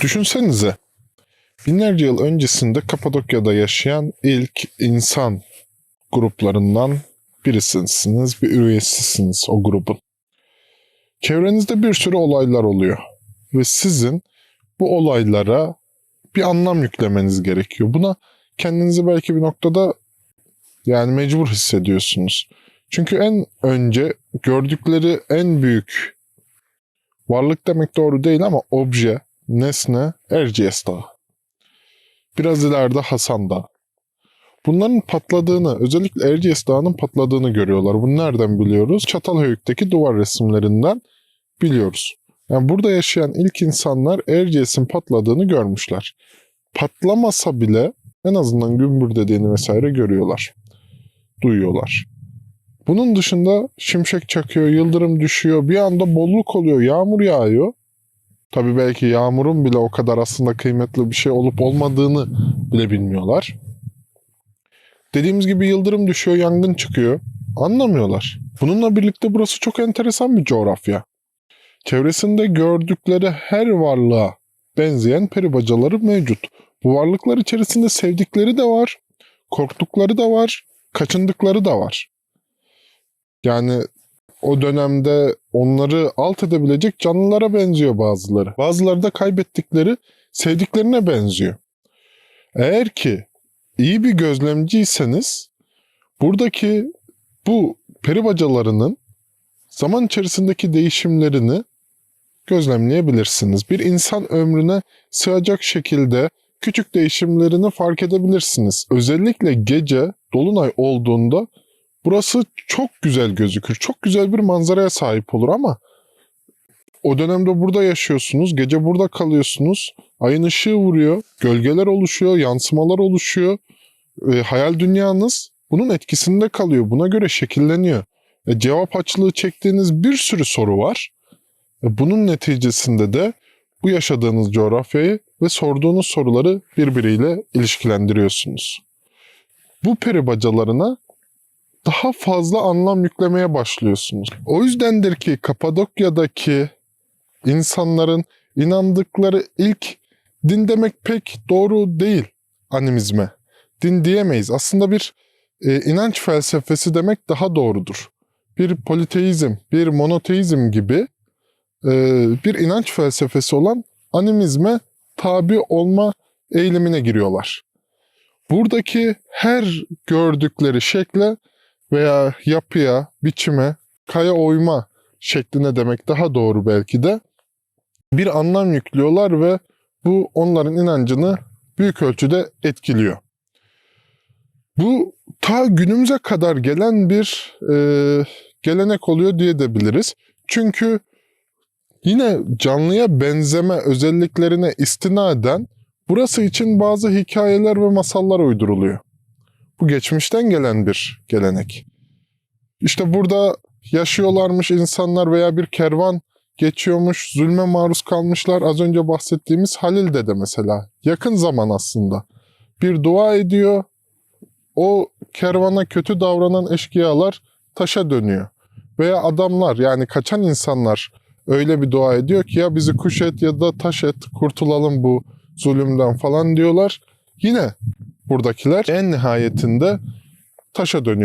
Düşünsenize, binlerce yıl öncesinde Kapadokya'da yaşayan ilk insan gruplarından birisisiniz, bir üyesisiniz o grubun. Çevrenizde bir sürü olaylar oluyor ve sizin bu olaylara bir anlam yüklemeniz gerekiyor. Buna kendinizi belki bir noktada yani mecbur hissediyorsunuz. Çünkü en önce gördükleri en büyük varlık demek doğru değil ama obje, nesne Erciyes Dağı. Biraz ileride Hasan Dağı. Bunların patladığını, özellikle Erciyes Dağı'nın patladığını görüyorlar. Bunu nereden biliyoruz? Çatalhöyük'teki duvar resimlerinden biliyoruz. Yani burada yaşayan ilk insanlar Erciyes'in patladığını görmüşler. Patlamasa bile en azından gümbür dediğini vesaire görüyorlar. Duyuyorlar. Bunun dışında şimşek çakıyor, yıldırım düşüyor, bir anda bolluk oluyor, yağmur yağıyor. Tabii belki yağmurun bile o kadar aslında kıymetli bir şey olup olmadığını bile bilmiyorlar. Dediğimiz gibi yıldırım düşüyor, yangın çıkıyor. Anlamıyorlar. Bununla birlikte burası çok enteresan bir coğrafya. Çevresinde gördükleri her varlığa benzeyen peri bacaları mevcut. Bu varlıklar içerisinde sevdikleri de var, korktukları da var, kaçındıkları da var. Yani o dönemde onları alt edebilecek canlılara benziyor bazıları. Bazıları da kaybettikleri sevdiklerine benziyor. Eğer ki iyi bir gözlemciyseniz buradaki bu peri bacalarının zaman içerisindeki değişimlerini gözlemleyebilirsiniz. Bir insan ömrüne sığacak şekilde küçük değişimlerini fark edebilirsiniz. Özellikle gece dolunay olduğunda burası çok güzel gözükür. Çok güzel bir manzaraya sahip olur ama o dönemde burada yaşıyorsunuz, gece burada kalıyorsunuz. Ayın ışığı vuruyor, gölgeler oluşuyor, yansımalar oluşuyor. E, hayal dünyanız bunun etkisinde kalıyor. Buna göre şekilleniyor. E, cevap açlığı çektiğiniz bir sürü soru var. E, bunun neticesinde de bu yaşadığınız coğrafyayı ve sorduğunuz soruları birbiriyle ilişkilendiriyorsunuz. Bu peri bacalarına daha fazla anlam yüklemeye başlıyorsunuz. O yüzdendir ki Kapadokya'daki insanların inandıkları ilk din demek pek doğru değil animizme. Din diyemeyiz. Aslında bir e, inanç felsefesi demek daha doğrudur. Bir politeizm, bir monoteizm gibi e, bir inanç felsefesi olan animizme tabi olma eğilimine giriyorlar. Buradaki her gördükleri şekle veya yapıya, biçime, kaya oyma şekline demek daha doğru belki de bir anlam yüklüyorlar ve bu onların inancını büyük ölçüde etkiliyor. Bu ta günümüze kadar gelen bir e, gelenek oluyor diye de biliriz. Çünkü yine canlıya benzeme özelliklerine istinaden burası için bazı hikayeler ve masallar uyduruluyor. Bu geçmişten gelen bir gelenek. İşte burada yaşıyorlarmış insanlar veya bir kervan geçiyormuş, zulme maruz kalmışlar. Az önce bahsettiğimiz Halil Dede mesela. Yakın zaman aslında. Bir dua ediyor. O kervana kötü davranan eşkıyalar taşa dönüyor. Veya adamlar yani kaçan insanlar öyle bir dua ediyor ki ya bizi kuş et ya da taş et kurtulalım bu zulümden falan diyorlar. Yine buradakiler en nihayetinde taşa dönüyorlar.